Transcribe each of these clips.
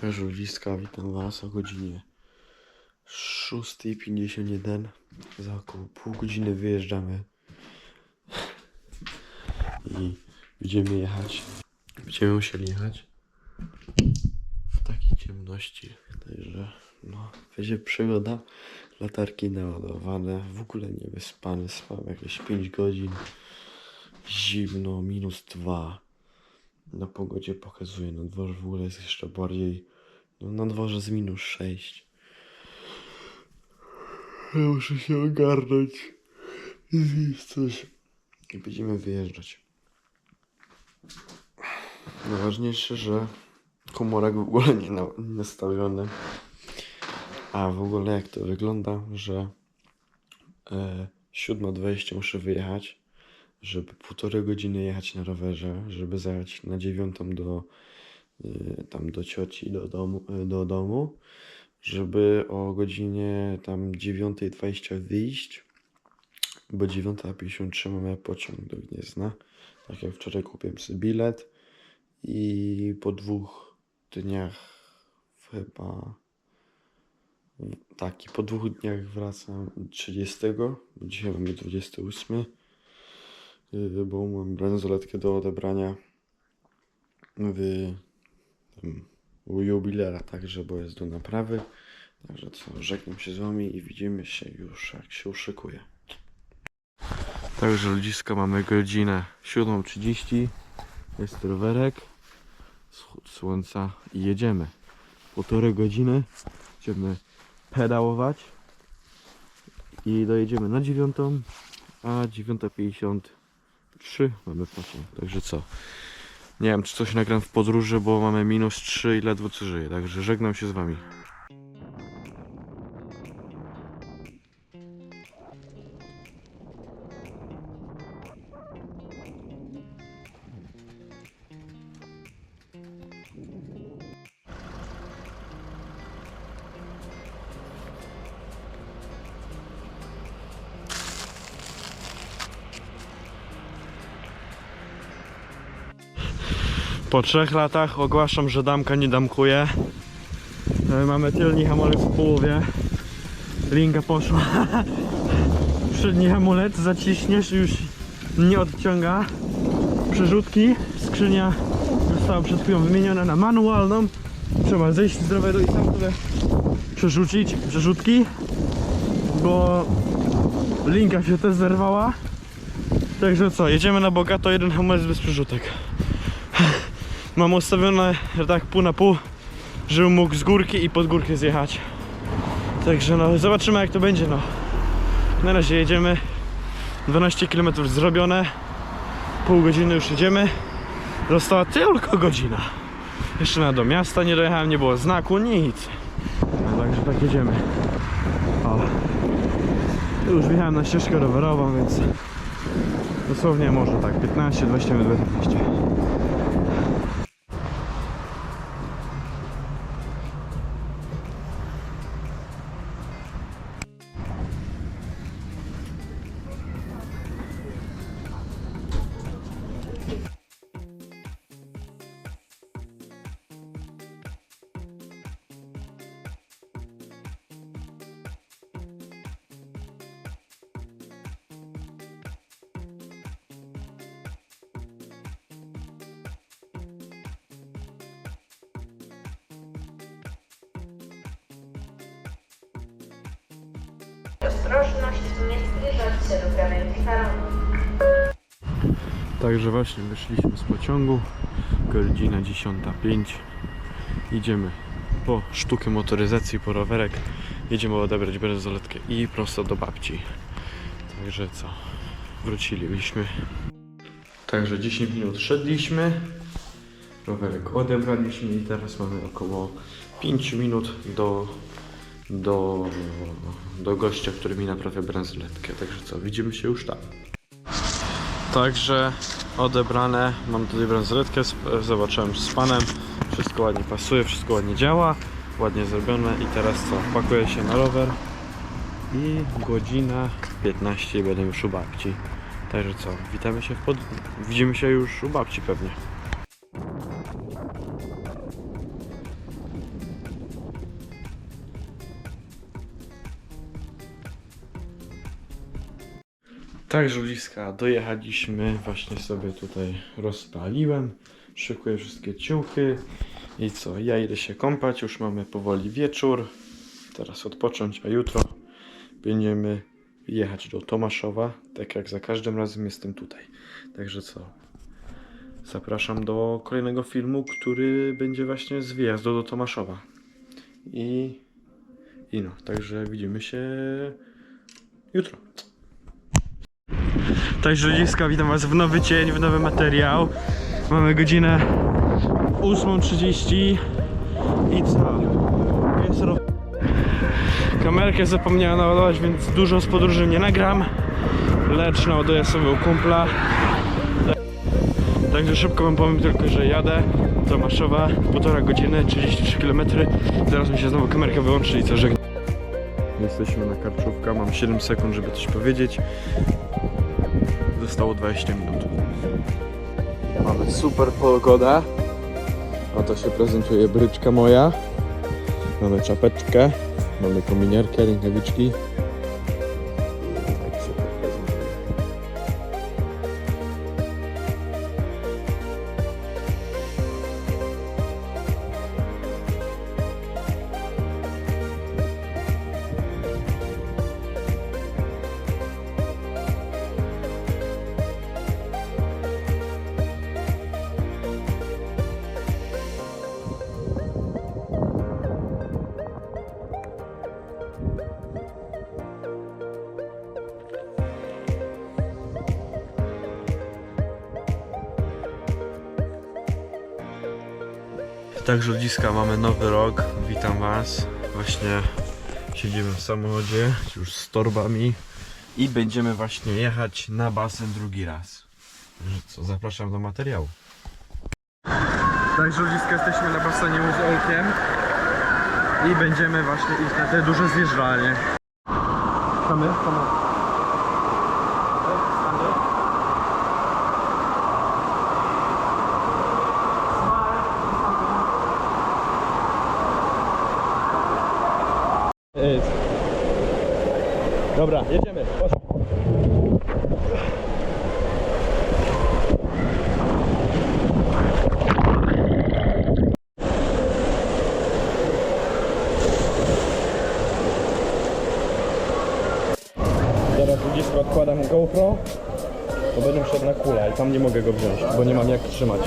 Też ludziska, witam was o godzinie 6.51. Za około pół godziny wyjeżdżamy. I będziemy jechać. Będziemy musieli jechać w takiej ciemności. Także no, będzie przygoda. Latarki naładowane, w ogóle nie wyspany, spałem jakieś 5 godzin. Zimno, minus 2. Na pogodzie pokazuje, na dworze w ogóle jest jeszcze bardziej. No, na dworze z minus 6. Ja muszę się ogarnąć i zjeść coś. I będziemy wyjeżdżać. Najważniejsze, że komórek w ogóle nie nastawiony. A w ogóle jak to wygląda, że e, 7.20 muszę wyjechać, żeby półtorej godziny jechać na rowerze, żeby zajechać na dziewiątą do y, tam do cioci do domu, y, do domu, żeby o godzinie tam 9.20 wyjść, bo 9.53 mamy pociąg do Gniezna. Tak jak wczoraj kupiłem sobie bilet i po dwóch dniach chyba tak, i po dwóch dniach wracam 30, bo dzisiaj mamy 28, yy, bo mam bransoletkę do odebrania w tym, u jubilera, także, bo jest do naprawy. Także co, żegnam się z wami i widzimy się już jak się uszykuje. Także ludziska mamy godzinę 7.30, jest rowerek, wschód słońca i jedziemy. Półtorej godziny będziemy pedałować i dojedziemy na dziewiątą, a 9.53 mamy pociąg. Także co? Nie wiem, czy coś nagram w podróży, bo mamy minus 3 i ledwo co żyję. Także żegnam się z wami. Po trzech latach ogłaszam, że damka nie damkuje. E, Mamy tylny hamulec w połowie. Linka poszła. Przedni hamulec zaciśniesz już nie odciąga. Przerzutki. Skrzynia została przed chwilą wymieniona na manualną. Trzeba zejść z roweru i sam sobie przerzucić przerzutki. Bo linka się też zerwała. Także co, jedziemy na bogato, jeden hamulec bez przerzutek. mam ustawione, tak pół na pół, żebym mógł z górki i pod górkę zjechać. Także no, zobaczymy jak to będzie, no. Na razie jedziemy. 12 km zrobione. Pół godziny już jedziemy. Została tylko godzina. Jeszcze na do miasta nie dojechałem, nie było znaku, nic. No, także tak jedziemy. O. Już wjechałem na ścieżkę rowerową, więc dosłownie może tak 15-20 minut 15. ostrożność i nie zbliżać się do krawędzi salonu. Także właśnie wyszliśmy z pociągu, godzina 10.05. Idziemy po sztukę motoryzacji, po rowerek. Jedziemy odebrać bransoletkę i prosto do babci. Także co, wróciliśmy. Także 10 minut szedliśmy, rowerek odebraliśmy i teraz mamy około 5 minut do do, do gościa, który mi naprawia bransoletkę. Także co? Widzimy się już tam. Także odebrane. Mam tutaj bransoletkę, zobaczyłem z panem. Wszystko ładnie pasuje, wszystko ładnie działa. Ładnie zrobione i teraz co? Pakuję się na rower i godzina 15 będę już u babci. Także co? Witamy się w pod... Widzimy się już u babci pewnie. Tak, Żuliska, dojechaliśmy, właśnie sobie tutaj rozpaliłem, szykuję wszystkie ciuchy i co, ja idę się kąpać, już mamy powoli wieczór, teraz odpocząć, a jutro będziemy jechać do Tomaszowa, tak jak za każdym razem jestem tutaj. Także co, zapraszam do kolejnego filmu, który będzie właśnie z wyjazdu do Tomaszowa. I, i no, także widzimy się jutro. Ludziska, witam was w nowy dzień, w nowy materiał. Mamy godzinę 8.30 i co? Jest. Kamerkę zapomniałem naładować, więc dużo z podróży nie nagram. Lecz naładuję sobie u kumpla. Także szybko wam powiem tylko, że jadę do Maszowa, półtora godziny, 33 km. Zaraz mi się znowu kamerkę wyłączy i co żegnam. Jesteśmy na Karczówka, mam 7 sekund, żeby coś powiedzieć. Zostało 20 minut. Mamy super pogodę. Oto się prezentuje bryczka moja. Mamy czapeczkę, mamy kominiarkę, rękawiczki. Także ludziska, mamy nowy rok. Witam Was. Właśnie siedzimy w samochodzie, już z torbami i będziemy właśnie jechać na basen drugi raz. Co, zapraszam do materiału. Także ludziska, jesteśmy na basenie z Olkiem i będziemy właśnie iść na te duże zjeżdżalnie. Kamy? Kamy. Jest. Dobra, jedziemy. Teraz ludzisko odkładam GoPro, bo będę szedł na kula i tam nie mogę go wziąć, bo nie mam jak trzymać.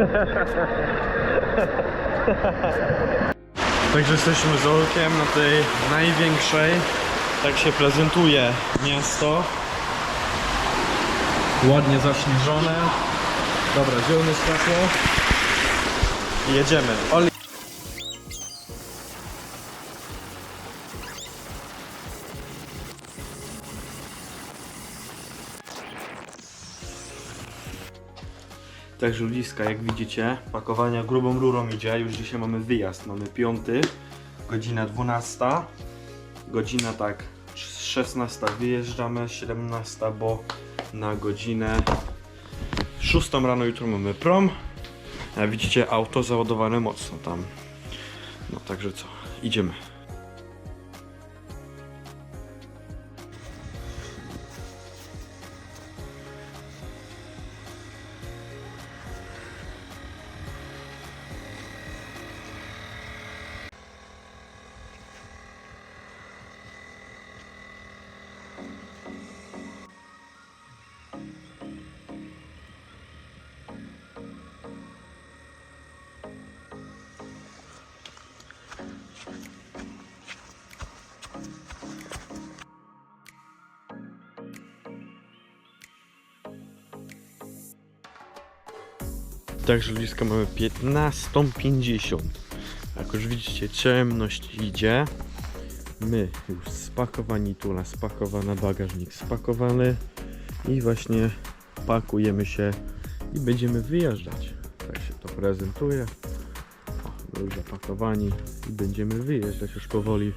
Także jesteśmy z Olkiem na tej największej. Tak się prezentuje miasto. Ładnie zaśnieżone. Dobra, zielone światło. I jedziemy. Oli. Ludziska, jak widzicie, pakowania grubą rurą idzie. Już dzisiaj mamy wyjazd. Mamy piąty, godzina 12. Godzina tak 16 wyjeżdżamy, 17, bo na godzinę 6 rano jutro mamy prom. Jak widzicie, auto załadowane mocno tam. No także co, idziemy. Także blisko mamy 15.50. Jak już widzicie, ciemność idzie. My już spakowani, tula spakowana, bagażnik spakowany i właśnie pakujemy się i będziemy wyjeżdżać. Tak się to prezentuje. O, już zapakowani i będziemy wyjeżdżać już powoli.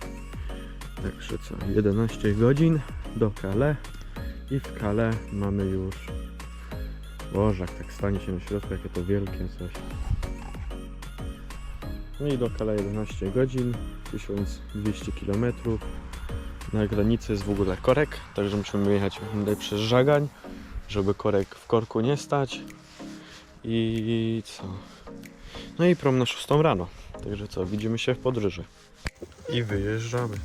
Także co, 11 godzin do Calais i w Calais mamy już Boże, jak tak stanie się na środku, jakie to wielkie coś. No i do Kala 11 godzin, 1200 km. Na granicy jest w ogóle korek, także musimy jechać tutaj przez Żagań, żeby korek w korku nie stać. I co? No i prom na 6 rano. Także co, widzimy się w podróży. I wyjeżdżamy.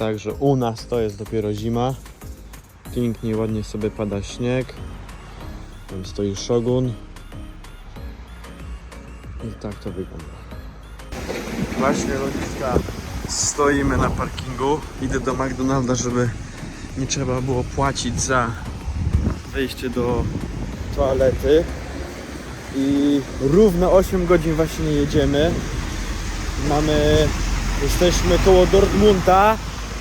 Także u nas to jest dopiero zima. Pięknie, ładnie sobie pada śnieg. Tam stoi szogun. I tak to wygląda. Właśnie ludziska, stoimy na parkingu. Idę do McDonalda, żeby nie trzeba było płacić za wejście do toalety. I równo 8 godzin właśnie jedziemy. Mamy, jesteśmy koło Dortmunda,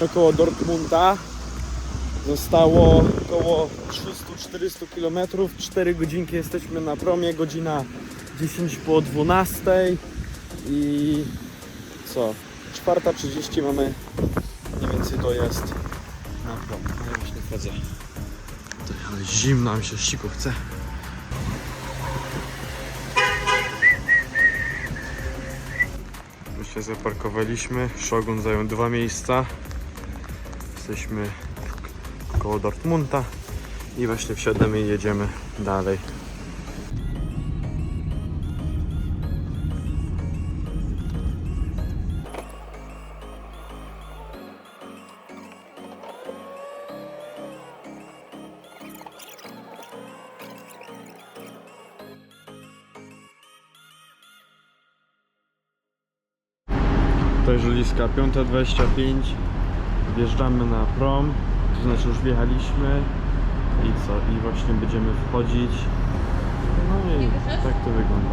koło Dortmunda. Zostało około 300-400 km, 4 godzinki jesteśmy na promie, godzina 10 po 12 i co, 4.30 mamy, mniej więcej jest na prom. No ja właśnie wchodzę. Ale zimno mi się siku chce. My się zaparkowaliśmy. Shogun zajął dwa miejsca. Jesteśmy koło Dortmunda i właśnie wsiadamy i jedziemy dalej. Także Liska 5.25 Wjeżdżamy na prom To znaczy już wjechaliśmy I co? I właśnie będziemy wchodzić. No i tak to wygląda.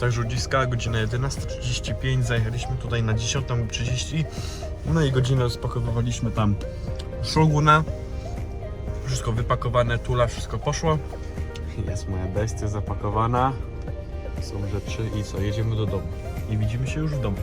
Także ludziska, godzina 11.35, zajechaliśmy tutaj na 10.30 No i godzinę rozpakowywaliśmy tam szoguna Wszystko wypakowane, tula, wszystko poszło Jest moja bestia zapakowana są rzeczy i co, jedziemy do domu. I widzimy się już w domu.